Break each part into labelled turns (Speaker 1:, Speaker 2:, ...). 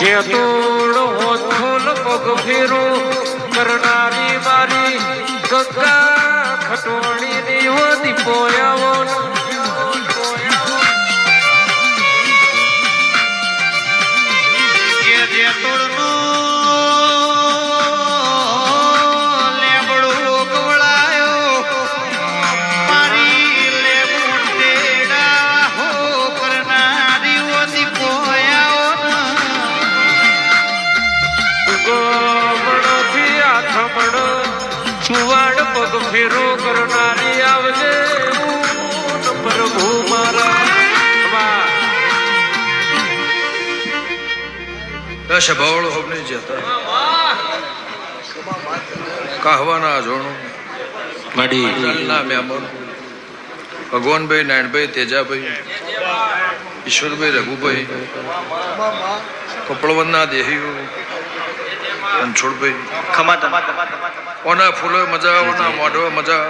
Speaker 1: જે તોડ હોથુલ પગ ફેરો કરનારી મારી ગંગા ખટોણી ની હોતી પોયાવો. ફેરો કરનારી આવજે. પ્રભુ મારા.
Speaker 2: જતા કાહવાના જોણું. ના મહેમાન. ભગવાનભાઈ નારાયણભાઈ તેજાભાઈ ઈશ્વરભાઈ રઘુભાઈ કપડવંદના દેહીઓ રણછોડભાઈ ઓના ફૂલો મજા ઓના મોઢો મજા.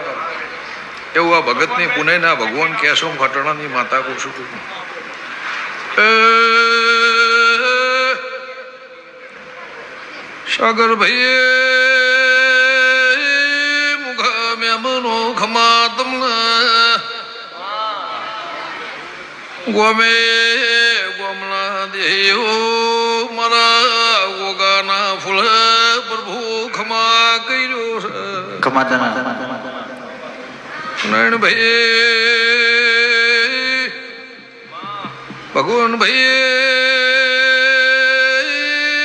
Speaker 2: એવું આ ભગતની પુનેના ભગવાન કેશવ ખટણાની માતા કહું છું. સાગર ભાઈ મુખા મેમનો ખમા તમને ગોમે ગોમલા દેવો કર્યો છે નારાયણ ભાઈ ભગવાન ભાઈ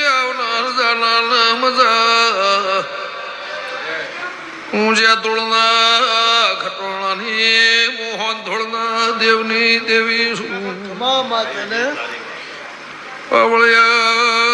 Speaker 2: આવનાર જાનાર મજા. હું જ્યાં ધોળના ખટોળાની મોહન ધોળના દેવની દેવી છું. પાવળિયા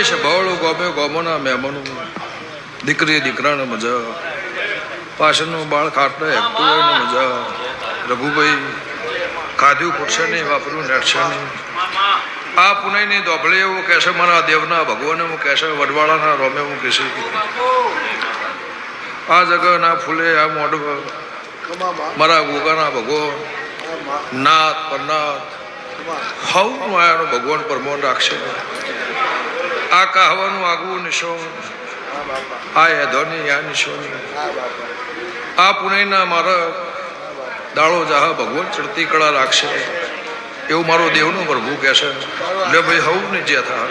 Speaker 3: એ
Speaker 2: સભાવળો ગોમે, ગોમોના મહેમાનો. દીકરી, દીકરાને મજા. પાછળનું બાળ ખાટને એકતું મજા. રઘુભાઈ ખાધ્યું ખૂટશે નહીં, વાપર્યું નડશે નહીં. આ પુણેની દોભળી એવું કહેશે, મારા દેવના ભગવાને હું કહેશે, વડવાળાના રોમે હું કહેશે. આ જગ્યાના ફૂલે, આ મોઢ મારા ગોગાના ભગવાન નાથ, પરનાથ, હવનું આયાનો ભગવાન પરમોન રાખશે. આ કહાવાનું આગવું નિશો આ યધોની આ નિશોની આ પુણેના મારા દાળો જાહા ભગવાન ચડતી કળા રાખશે. એવું મારો દેવનો પ્રભુ કહેશે. એટલે ભાઈ હવું નહીં જ્યાં થા